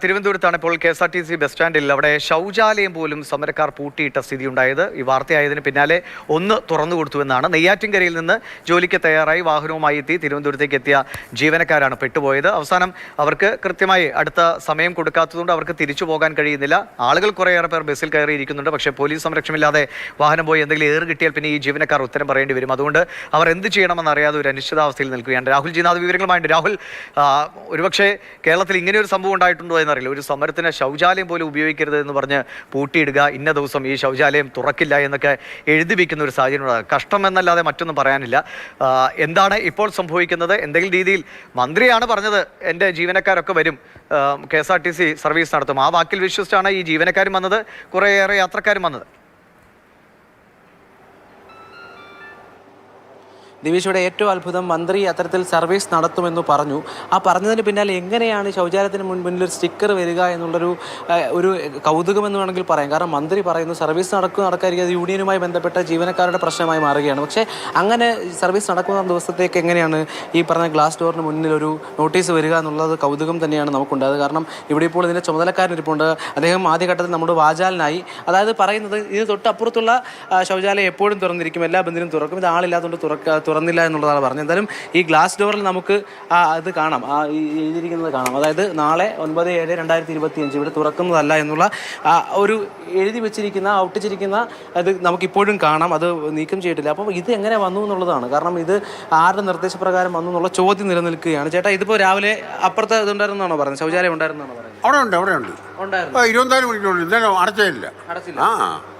തിരുവനന്തപുരത്താണ് ഇപ്പോൾ K S R T C bus സ്റ്റാൻഡിൽ. അവിടെ ശൗചാലയം പോലും സമരക്കാർ പൂട്ടിയിട്ട സ്ഥിതി ഉണ്ടായത് ഈ വാർത്തയായതിന് പിന്നാലെ ഒന്ന് തുറന്നു കൊടുത്തുവെന്നാണ് നെയ്യാറ്റിൻകരയിൽ നിന്ന് ജോലിക്ക് തയ്യാറായി വാഹനവുമായി എത്തി തിരുവനന്തപുരത്തേക്ക് എത്തിയ ജീവനക്കാരാണ് പെട്ടുപോയത്. അവസാനം അവർക്ക് കൃത്യമായി അടുത്ത സമയം കൊടുക്കാത്തതുകൊണ്ട് അവർക്ക് തിരിച്ചു പോകാൻ കഴിയുന്നില്ല. ആളുകൾ കുറേയേറെ പേർ ബസ്സിൽ കയറിയിരിക്കുന്നുണ്ട്. പക്ഷേ പോലീസ് സംരക്ഷണമില്ലാതെ വാഹനം പോയി എന്തെങ്കിലും ഏറ് കിട്ടിയാൽ പിന്നെ ഈ ജീവനക്കാർ ഉത്തരം പറയേണ്ടി വരും. അതുകൊണ്ട് അവർ എന്ത് ചെയ്യണമെന്ന് അറിയാതെ ഒരു അനിശ്ചിതാവസ്ഥയിൽ നിൽക്കുകയാണ്. രാഹുൽ ജിനാഥ് വിവരങ്ങളുമായിട്ട് രാഹുൽ ഒരുപക്ഷെ കേരളത്തിൽ ഇങ്ങനെ ഒരു സംഭവം ഉണ്ടായിട്ടുണ്ടോ എന്നറിയില്ല ഒരു സമരത്തിന് ശൗചാലയം പോലും ഉപയോഗിക്കരുത് എന്ന് പറഞ്ഞ് പൂട്ടിയിടുക. ഇന്ന ദിവസം ഈ ശൗചാലയം തുറക്കില്ല എന്നൊക്കെ എഴുതി വയ്ക്കുന്ന ഒരു സാഹചര്യം. കഷ്ടം എന്നല്ലാതെ മറ്റൊന്നും പറയാനില്ല. എന്താണ് ഇപ്പോൾ സംഭവിക്കുന്നത്? എന്തെങ്കിലും രീതിയിൽ മന്ത്രിയാണ് പറഞ്ഞത് എന്റെ ജീവനക്കാരൊക്കെ വരും. കെ സർവീസ് നടത്തും. ആ വാക്കിൽ വിശ്വസിച്ചാണ് ഈ ജീവനക്കാരും വന്നത്. കുറേയേറെ യാത്രക്കാരും വന്നത്. ദിവിഷയുടെ ഏറ്റവും അത്ഭുതം മന്ത്രി അത്തരത്തിൽ സർവീസ് നടത്തുമെന്ന് പറഞ്ഞു. ആ പറഞ്ഞതിന് പിന്നാലെ എങ്ങനെയാണ് ശൗചാലയത്തിന് മുൻപിൽ ഒരു സ്റ്റിക്കർ വരിക എന്നുള്ളൊരു ഒരു കൗതുകമെന്ന് വേണമെങ്കിൽ പറയാം. കാരണം മന്ത്രി പറയുന്നു സർവീസ് നടക്കും നടക്കാതിരിക്കുക അത് യൂണിയനുമായി ബന്ധപ്പെട്ട ജീവനക്കാരുടെ പ്രശ്നമായി മാറുകയാണ്. പക്ഷേ അങ്ങനെ സർവീസ് നടക്കുന്ന ദിവസത്തേക്ക് എങ്ങനെയാണ് ഈ പറഞ്ഞ ഗ്ലാസ് ഡോറിന് മുന്നിൽ ഒരു നോട്ടീസ് വരിക എന്നുള്ളത് കൗതുകം തന്നെയാണ് നമുക്കുണ്ടായത് കാരണം ഇവിടെ ഇപ്പോൾ ഇതിന്റെ ചുമതലക്കാരനിരിപ്പുണ്ട് അദ്ദേഹം ആദ്യഘട്ടത്തിൽ നമ്മുടെ വാചാലനായി. അതായത് പറയുന്നത് ഇത് തൊട്ടപ്പുറത്തുള്ള ശൗചാലയം എപ്പോഴും തുറന്നിരിക്കും. എല്ലാ ബന്ധിനും തുറക്കും. ഇത് ആളില്ലാത്തതുകൊണ്ട് തുറക്ക തുറന്നില്ല എന്നുള്ളതാണ് പറഞ്ഞത്. എന്തായാലും ഈ ഗ്ലാസ് ഡോറിൽ നമുക്ക് ആ ഇത് കാണാം. ആ എഴുതിയിരിക്കുന്നത് കാണാം. അതായത് നാളെ ഒൻപത് ഏഴ് രണ്ടായിരത്തി ഇരുപത്തി അഞ്ച് ഇവിടെ തുറക്കുന്നതല്ല എന്നുള്ള ആ ഒരു എഴുതി വെച്ചിരിക്കുന്ന ഒട്ടിച്ചിരിക്കുന്ന അത് നമുക്കിപ്പോഴും കാണാം. അത് നീക്കം ചെയ്തിട്ടില്ല. അപ്പോൾ ഇത് എങ്ങനെ വന്നു എന്നുള്ളതാണ്. കാരണം ഇത് ആരുടെ നിർദ്ദേശപ്രകാരം വന്നു എന്നുള്ള ചോദ്യം നിലനിൽക്കുകയാണ്. ചേട്ടാ ഇതിപ്പോൾ രാവിലെ അപ്പുറത്തെ ഇതുണ്ടായിരുന്നാണോ പറഞ്ഞത്? ശൗചാലയം ഉണ്ടായിരുന്നാണോ പറയുന്നത് അവിടെ ഉണ്ട് അവിടെ ഉണ്ട്. ഉണ്ടായിരുന്നു. ഇരുപത്തിനാല് മണിക്കൂറുണ്ട് എന്തായാലും അടച്ചില്ല അടച്ചില്ല. ആ.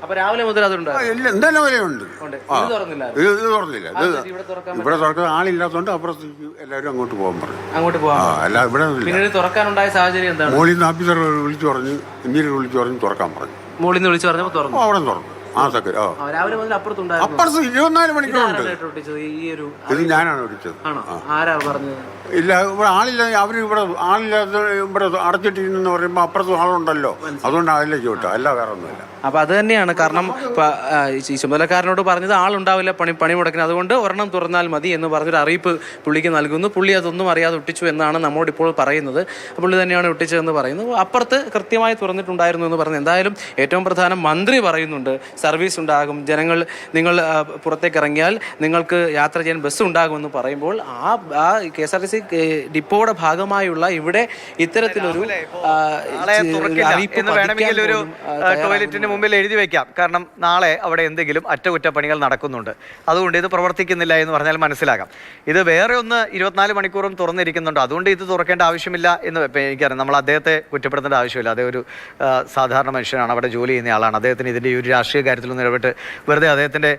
അപ്പോൾ രാവിലെ മുതൽ അതുണ്ടായിരുന്നു ഇല്ല എന്തായാലും വിലയുണ്ട് ഉണ്ട്. ആ. ഇത് തുറന്നില്ല ഇത് ഇത് തുറന്നില്ല. ഇത് അത് ഇവിടെ തുറക്കാൻ ഇവിടെ തുറക്കാൻ ആളില്ലാത്തതുകൊണ്ട് അപ്പുറത്തേക്ക് എല്ലാവരും അങ്ങോട്ട് പോകാൻ പറഞ്ഞു. അങ്ങോട്ട് ആ പോകാം അല്ല ഇവിടെ ഇല്ല പിന്നീട് തുറക്കാനുണ്ടായ സാഹചര്യം എന്താണ്? മോളിൽ നിന്ന് ഓഫീസർ വിളിച്ചു പറഞ്ഞു എഞ്ചിനീയർ വിളിച്ചു പറഞ്ഞു തുറക്കാൻ പറഞ്ഞു. മുകളിൽ നിന്ന് വിളിച്ചു പറഞ്ഞപ്പോൾ ഓ, തുറന്നു അവിടെ തുറന്നു. ആ രാവിലെ മുതൽ അപ്പുറത്തുണ്ടായിരുന്നു. അപ്പുറത്ത് ഇരുപത്തിനാല് മണിക്കൂറുണ്ട് ആരാണ് കേട്ടോ ഒട്ടിച്ചത്? ഈ ഒരു ഇത് ഞാനാണ് വിളിച്ചത് ആണോ? ആരാ പറഞ്ഞത്? ഇല്ല ഇവിടെ ആളില്ല അവർ ഇവിടെ ആളില്ലാത്ത ഇവിടെ അടച്ചിട്ടിരുന്നെന്ന് പറയുമ്പോൾ അപ്പുറത്തും ആളുണ്ടല്ലോ. അതുകൊണ്ട് അതിലേക്ക് വിട്ടു. അല്ല വേറെ ഒന്നുമില്ല അപ്പൊ അത് തന്നെയാണ്. കാരണം ചുമതലക്കാരനോട് പറഞ്ഞത് ആളുണ്ടാവില്ല പണി പണി മുടക്കുന്നത് അതുകൊണ്ട് ഒരെണ്ണം തുറന്നാൽ മതി എന്ന് പറഞ്ഞൊരു അറിയിപ്പ് പുള്ളിക്ക് നൽകുന്നു. പുള്ളി അതൊന്നും അറിയാതെ ഒട്ടിച്ചു എന്നാണ് നമ്മോട് ഇപ്പോൾ പറയുന്നത്. പുള്ളി തന്നെയാണ് ഒട്ടിച്ചതെന്ന് പറയുന്നത്. അപ്പുറത്ത് കൃത്യമായി തുറന്നിട്ടുണ്ടായിരുന്നു എന്ന് പറഞ്ഞു എന്തായാലും ഏറ്റവും പ്രധാനം മന്ത്രി പറയുന്നുണ്ട്. സർവീസ് ഉണ്ടാകും. ജനങ്ങൾ നിങ്ങൾ പുറത്തേക്ക് ഇറങ്ങിയാൽ നിങ്ങൾക്ക് യാത്ര ചെയ്യാൻ ബസ് ഉണ്ടാകുമെന്ന് പറയുമ്പോൾ ആ ആ K S R T C ഡിപ്പോയുടെ ഭാഗമായുള്ള ഇവിടെ ഇത്തരത്തിലൊരു അറിയിപ്പ് ടോയ്ലറ്റിന് മുമ്പിൽ എഴുതി വെക്കാം. കാരണം നാളെ അവിടെ എന്തെങ്കിലും അറ്റകുറ്റപ്പണികൾ നടക്കുന്നുണ്ട്. അതുകൊണ്ട് ഇത് പ്രവർത്തിക്കുന്നില്ല എന്ന് പറഞ്ഞാൽ മനസ്സിലാകാം. ഇത് വേറെ ഒന്ന് ഇരുപത്തിനാല് മണിക്കൂറും തുറന്നിരിക്കുന്നുണ്ട്. അതുകൊണ്ട് ഇത് തുറക്കേണ്ട ആവശ്യമില്ല എന്ന് എനിക്കറിയാം. നമ്മൾ അദ്ദേഹത്തെ കുറ്റപ്പെടുത്തേണ്ട ആവശ്യമില്ല. അദ്ദേഹം ഒരു സാധാരണ മനുഷ്യനാണ്. അവിടെ ജോലി ചെയ്യുന്ന ആളാണ്. അദ്ദേഹത്തിന് ഇതിന്റെ ഒരു രാഷ്ട്രീയ കാര്യത്തിലൊന്നും ഇടപെട്ട് വെറുതെ അദ്ദേഹത്തിന്റെ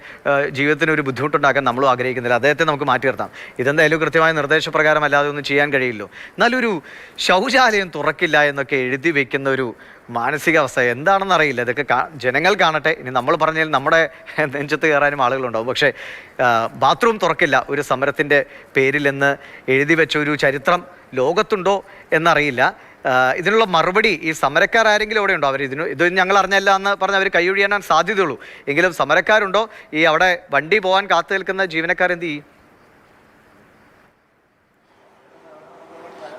ജീവിതത്തിന് ഒരു ബുദ്ധിമുട്ടുണ്ടാക്കാൻ നമ്മളും ആഗ്രഹിക്കുന്നില്ല. അദ്ദേഹത്തെ നമുക്ക് മാറ്റി നിർത്താം. ഇതെന്തായാലും കൃത്യമായ നിർദ്ദേശപ്രകാരം അല്ലാതെ ഒന്നും ചെയ്യാൻ കഴിയില്ലോ. എന്നാലൊരു ശൗചാലയം തുറക്കില്ല എന്നൊക്കെ എഴുതി വെക്കുന്ന ഒരു മാനസികാവസ്ഥ എന്താണെന്ന് അറിയില്ല ഇതൊക്കെ ജനങ്ങൾ കാണട്ടെ. ഇനി നമ്മൾ പറഞ്ഞാൽ നമ്മുടെ നെഞ്ചത്ത് കയറാനും ആളുകളുണ്ടാവും. പക്ഷേ ബാത്റൂം തുറക്കില്ല. ഒരു സമരത്തിന്റെ പേരിലെന്ന് എഴുതി വെച്ച ഒരു ചരിത്രം ലോകത്തുണ്ടോ എന്നറിയില്ല. ഇതിനുള്ള മറുപടി ഈ സമരക്കാർ ആരെങ്കിലും അവിടെ ഉണ്ടോ? അവർ ഇതിന് ഇത് ഞങ്ങൾ അറിഞ്ഞല്ല എന്ന് പറഞ്ഞ് അവർ കൈയൊഴിയാനാണ് സാധ്യതയുള്ളൂ. എങ്കിലും സമരക്കാരുണ്ടോ? ഈ അവിടെ വണ്ടി പോകാൻ കാത്തു നിൽക്കുന്ന ജീവനക്കാരെന്ത് ചെയ്യും?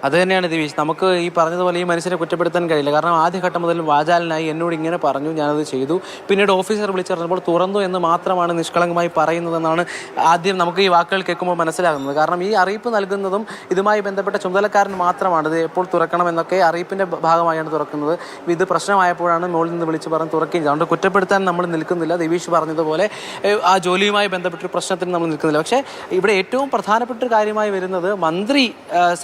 അത് തന്നെയാണ് ദിവീഷ് നമുക്ക് ഈ പറഞ്ഞതുപോലെ ഈ മനുഷ്യനെ കുറ്റപ്പെടുത്താൻ കഴിയില്ല. കാരണം ആദ്യഘട്ടം മുതൽ വാചാലനായി എന്നോട് ഇങ്ങനെ പറഞ്ഞു ഞാനത് ചെയ്തു. പിന്നീട് ഓഫീസർ വിളിച്ചറിഞ്ഞപ്പോൾ തുറന്നു എന്ന് മാത്രമാണ് നിഷ്കളങ്കമായി പറയുന്നതെന്നാണ് ആദ്യം നമുക്ക് ഈ വാക്കുകൾ കേൾക്കുമ്പോൾ മനസ്സിലാകുന്നത്. കാരണം ഈ അറിയിപ്പ് നൽകുന്നതും ഇതുമായി ബന്ധപ്പെട്ട ചുമതലക്കാരൻ മാത്രമാണ്. ഇത് എപ്പോൾ തുറക്കണം എന്നൊക്കെ അറിയിപ്പിന്റെ ഭാഗമായാണ് തുറക്കുന്നത്. ഇത് പ്രശ്നമായപ്പോഴാണ് മുകളിൽ നിന്ന് വിളിച്ച് പറഞ്ഞ് തുറക്കുകയും അതുകൊണ്ട് കുറ്റപ്പെടുത്താൻ നമ്മൾ നിൽക്കുന്നില്ല. ദിവീഷ് പറഞ്ഞതുപോലെ ആ ജോലിയുമായി ബന്ധപ്പെട്ട പ്രശ്നത്തിന് നമ്മൾ നിൽക്കുന്നില്ല. പക്ഷേ ഇവിടെ ഏറ്റവും പ്രധാനപ്പെട്ട കാര്യമായി വരുന്നത് മന്ത്രി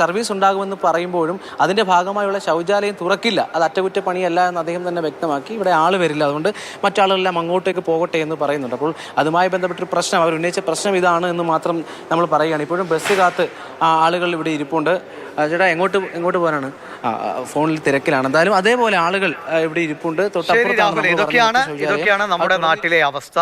സർവീസ് ഉണ്ടാകുമെന്ന് പറയുമ്പോഴും അതിന്റെ ഭാഗമായുള്ള ശൗചാലയം തുറക്കില്ല. അത് അറ്റകുറ്റപ്പണിയല്ല എന്ന് അദ്ദേഹം തന്നെ വ്യക്തമാക്കി. ഇവിടെ ആൾ വരില്ല. അതുകൊണ്ട് മറ്റാളുകളെല്ലാം അങ്ങോട്ടേക്ക് പോകട്ടെ എന്ന് പറയുന്നുണ്ട്. അപ്പോൾ അതുമായി ബന്ധപ്പെട്ടൊരു പ്രശ്നം അവർ ഉന്നയിച്ച പ്രശ്നം ഇതാണ് എന്ന് മാത്രം നമ്മൾ പറയുകയാണ്. ഇപ്പോഴും ബസ് കാത്ത് ആളുകൾ ഇവിടെ ഇരിപ്പുണ്ട്. ചേട്ടാ എങ്ങോട്ട് എങ്ങോട്ട് പോകാനാണ്? ഫോണിൽ തിരക്കിലാണ്. എന്തായാലും അതേപോലെ ആളുകൾ ഇവിടെ ഇരിപ്പുണ്ട്. തൊട്ടപ്പുറത്താണ് ഇതൊക്കെയാണ് ഇതൊക്കെയാണ് നമ്മുടെ നാട്ടിലെ അവസ്ഥ.